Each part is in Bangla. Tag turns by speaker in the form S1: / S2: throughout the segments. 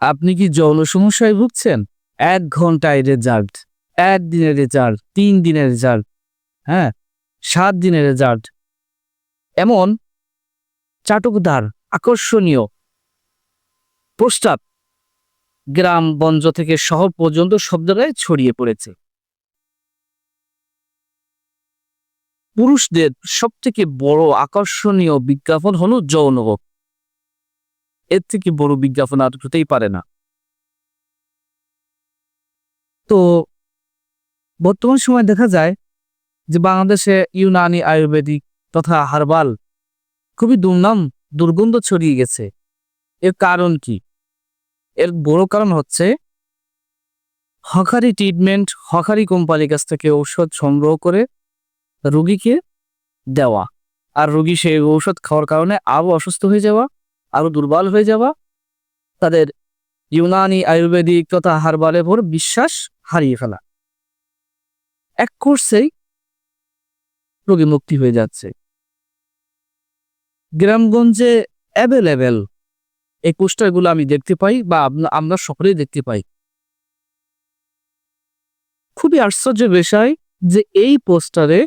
S1: আপনি কি যৌন সমস্যায় ভুগছেন? এক ঘন্টায় রেজাল্ট এক দিনের রেজাল্ট তিন দিনের রেজাল্ট হ্যাঁ সাত দিনের রেজাল্ট এমন চাটকদার, আকর্ষণীয় প্রস্তাব গ্রাম বঞ্জ থেকে শহর পর্যন্ত সব জায়গায় ছড়িয়ে পড়েছে। পুরুষদের সব থেকে বড় আকর্ষণীয় বিজ্ঞাপন হলো যৌনভোগ। এর থেকে বড় বিজ্ঞাপন আর হতেই পারে না। তো বর্তমান সময় দেখা যায় যে বাংলাদেশে ইউনানি, আয়ুর্বেদিক তথা হার্বাল খুবই দুর্নাম, দুর্গন্ধ ছড়িয়ে গেছে। এর কারণ কি? এর বড় কারণ হচ্ছে হকারি ট্রিটমেন্ট, হকারি কোম্পানির কাছ থেকে ঔষধ সংগ্রহ করে রুগীকে দেওয়া। আর রুগী সেই ঔষধ খাওয়ার কারণে আরও অসুস্থ হয়ে যাওয়া। আরও দুর্বল হয়ে যাওয়া, তাদের ইউনানি আয়ুর্বেদিক তথা হারবালের উপর বিশ্বাস হারিয়ে ফেলা। এক কোর্সেই রোগী মুক্তি হয়ে যাচ্ছে। গ্রামগঞ্জে অ্যাভেলেবেল এই পোস্টারগুলো আমি দেখতে পাই বা আমরা সকলেই দেখতে পাই। খুবই আশ্চর্য বিষয় যে এই পোস্টারে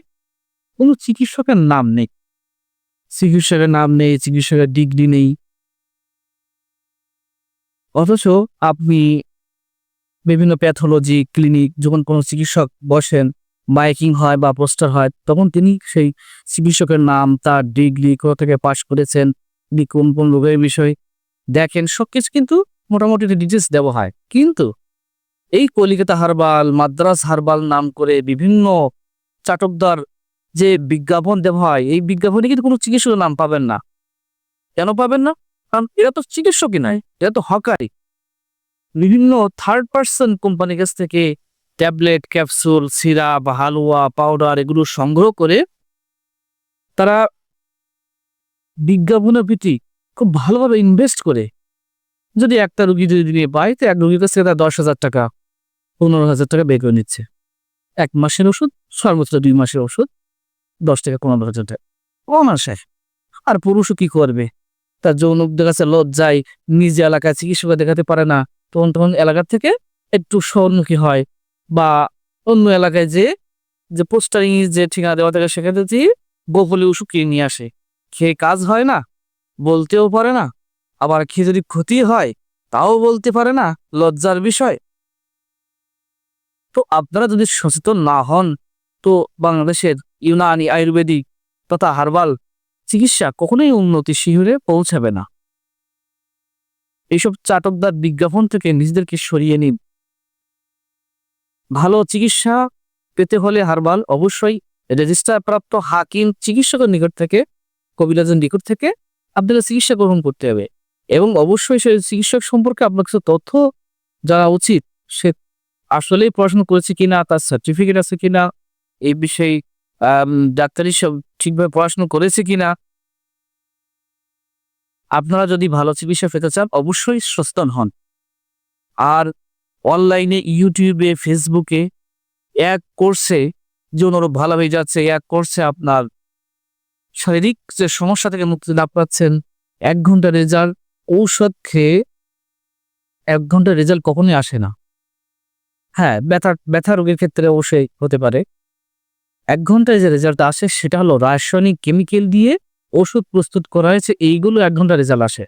S1: কোনো চিকিৎসকের নাম নেই। চিকিৎসকের নাম নেই, চিকিৎসকের ডিগ্রি নেই অথচ আপনি বিভিন্ন প্যাথোলজি ক্লিনিক যখন কোনো চিকিৎসক বসেন মাইকিং হয় বা পোস্টার হয়, তখন তিনি সেই চিকিৎসকের নাম, তার ডিগ্রি কোথা থেকে পাশ করেছেন, তিনি কোন কোন রোগের বিষয় দেখেন সব কিছু কিন্তু মোটামুটি ডিটেলস দেওয়া হয়। কিন্তু এই কলিকাতা হারবাল, মাদ্রাস হারবাল নাম করে বিভিন্ন চাটকদার যে বিজ্ঞাপন দেওয়া হয়, এই বিজ্ঞাপনে কিন্তু কোনো চিকিৎসকের নাম পাবেন না। কেন পাবেন না? কারণ এরা তো চিকিৎসকই নাই, এরা তো হকারি। বিভিন্ন থার্ড পার্সন কোম্পানির কাছ থেকে tablet capsule syrup halwa powder এগুলো সংগ্রহ করে তারা বিজ্ঞাপনের প্রতি খুব ভালোভাবে ইনভেস্ট করে। যদি একটা রুগী যদি দিনে পায় তো এক রুগীর কাছ থেকে তার দশ হাজার টাকা, পনেরো হাজার টাকা বের করে নিচ্ছে। এক মাসের ওষুধ, সর্বোচ্চ দুই মাসের ওষুধ, দশ টাকা পনেরো হাজার টাকা। মাসে আর পুরুষও কি করবে? তার যৌনকদের কাছে লজ্জায় নিজ এলাকায় চিকিৎসক দেখাতে পারে না। তখন তখন এলাকা থেকে একটু সন্মুখী হয় বা অন্য এলাকায় যে যে পোস্টারিং যে ঠিকানা দেওয়া থাকে সেখানে দিয়ে গোপলে ওষুধ কিনে নিয়ে আসে। খেয়ে কাজ হয় না, বলতেও পারে না, আবার খেয়ে যদি ক্ষতি হয় তাও বলতে পারে না, লজ্জার বিষয়। তো আপনারা যদি সচেতন না হন, তো বাংলাদেশের ইউনানি আয়ুর্বেদিক তথা হার্বাল চিকিৎসা কখনোই উন্নতি শিহরে পৌঁছাবে না। এইসব চাটকদার বিজ্ঞাপন থেকে নিজেদেরকে সরিয়ে নিন। ভালো চিকিৎসা পেতে হলে হারবাল অবশ্যই রেজিস্টার প্রাপ্ত হাকিম চিকিৎসকের নিকট থেকে, কবিরাজের নিকট থেকে আপনাকে চিকিৎসা গ্রহণ করতে হবে এবং অবশ্যই সেই চিকিৎসক সম্পর্কে আপনার কিছু তথ্য জানা উচিত। সে আসলেই পড়াশোনা করেছে কিনা, তার সার্টিফিকেট আছে কিনা, এই বিষয়ে ডাক্তারি সব ঠিকভাবে পড়াশোনা করেছে কিনা? আপনারা যদি ভালো চিকিৎসা পেতে চান, অবশ্যই সচেতন হন। আর অনলাইনে, ইউটিউবে, ফেসবুকে এক কোর্সে যে ওনারও ভালো হয়ে যাচ্ছে, এক কোর্সে আপনার শারীরিক যে সমস্যা থেকে মুক্তি লাভ পাচ্ছেন, এক ঘণ্টা রেজাল্ট, ঔষধ খেয়ে এক ঘণ্টা রেজাল্ট কখনোই আসে না। হ্যাঁ ব্যথা ব্যথা রোগের ক্ষেত্রে অবশ্যই হতে পারে। এক ঘন্টায় যে রেজাল্ট আসে সেটা হলো রাসায়নিক কেমিক্যাল দিয়ে ওষুধ প্রস্তুত করা হয়েছে, এইগুলো এক ঘণ্টা রেজাল্ট আসে।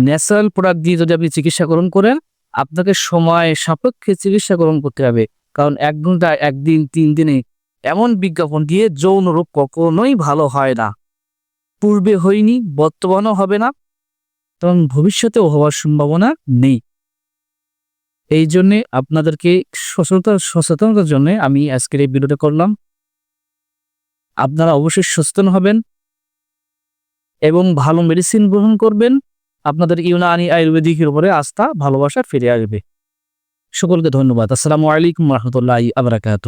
S1: ন্যাচারাল প্রোডাক্ট দিয়ে যদি আপনি চিকিৎসা গ্রহণ করেন, আপনাকে সময় সাপেক্ষে চিকিৎসা গ্রহণ করতে হবে। কারণ এক ঘণ্টা একদিন, তিন দিনে এমন বিজ্ঞাপন দিয়ে যৌন রোগ কখনোই ভালো হয় না। পূর্বে হয়নি, বর্তমানও হবে না। এবং ভবিষ্যতেও হওয়ার সম্ভাবনা নেই। এই জন্যে আপনাদেরকে সচেতন, সচেতনতার জন্য আমি আজকের এই ভিডিওটা করলাম। আপনারা অবশ্যই সচেতন হবেন এবং ভালো মেডিসিন গ্রহণ করবেন। আপনাদের ইউনানি আয়ুর্বেদিকের উপরে আস্থা, ভালোবাসা ফিরে আসবে। সকলকে ধন্যবাদ। আসসালামু আলাইকুম রহমতুল্লাহ আবরাকাত